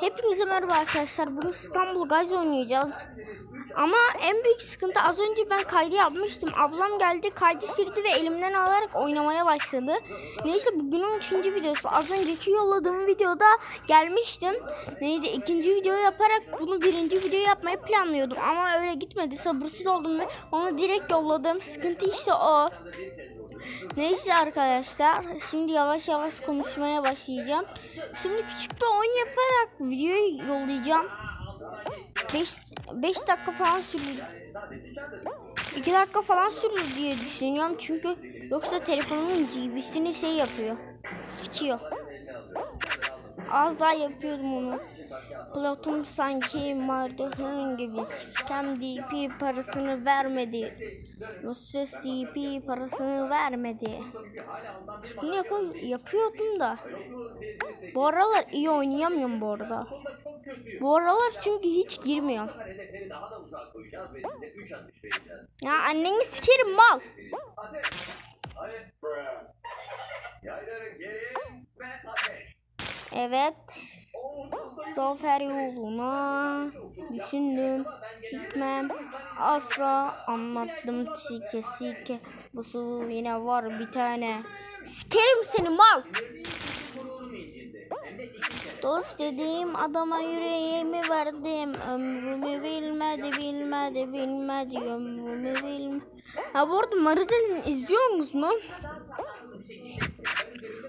Hepinize merhaba arkadaşlar. Bugün İstanbul Guys oynayacağız. Ama en büyük sıkıntı az önce ben kaydı yapmıştım. Ablam geldi kaydı sildi ve elimden alarak oynamaya başladı. Neyse bugünün ikinci videosu. Az önceki yolladığım videoda gelmiştim. Neydi ikinci video yaparak bunu birinci video yapmayı planlıyordum. Ama öyle gitmedi. Sabırsız oldum ve onu direkt yolladım. Sıkıntı işte o. Neyse arkadaşlar şimdi yavaş yavaş konuşmaya başlayacağım. Şimdi küçük bir oyun yaparak videoyu yollayacağım. 5 5 dakika falan sürür. 2 dakika falan sürür diye düşünüyorum çünkü yoksa telefonumun GB'sini şey yapıyor. Sikiyor. Az daha yapıyordum onu. Platon sanki mardığın gibi siksem DP parasını vermedi. Nusres DP parasını vermedi. Bunu yap yapıyordum da. Bu aralar iyi oynayamıyorum bu arada. Bu aralar çünkü hiç girmiyorum. Ya anneni sikerim mal. Evet. Zafer yoluna düşündüm. Sikmem. Asla anlattım sike sike. Bu su yine var bir tane. Sikerim seni mal. Dost dediğim adama yüreğimi verdim. Ömrümü bilmedi, bilmedi, bilmedi. Ömrümü bilmedi. Ha bu arada Marizel'in izliyor musunuz?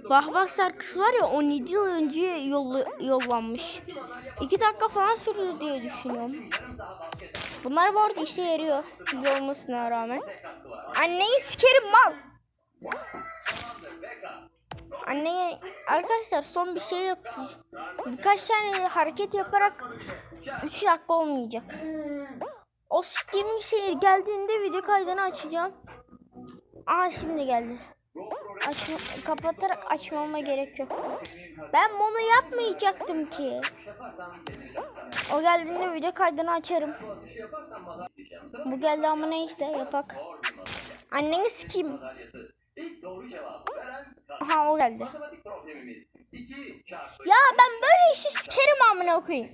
Vah şarkısı var ya 17 yıl önce yolla, yollanmış. 2 dakika falan sürdü diye düşünüyorum. Bunlar bu arada işe yarıyor. Olmasına rağmen. Anneyi sikerim mal. Anneye arkadaşlar son bir şey yapayım. Birkaç tane hareket yaparak 3 dakika olmayacak. O siktiğim şey geldiğinde video kaydını açacağım. Aa şimdi geldi. Açma, kapatarak açmama gerek yok. Ben bunu yapmayacaktım ki. O geldiğinde video kaydını açarım. Bu geldi ama neyse yapak. Anneni sikeyim. Aha o geldi. Ya ben böyle işi sikerim amına koyayım.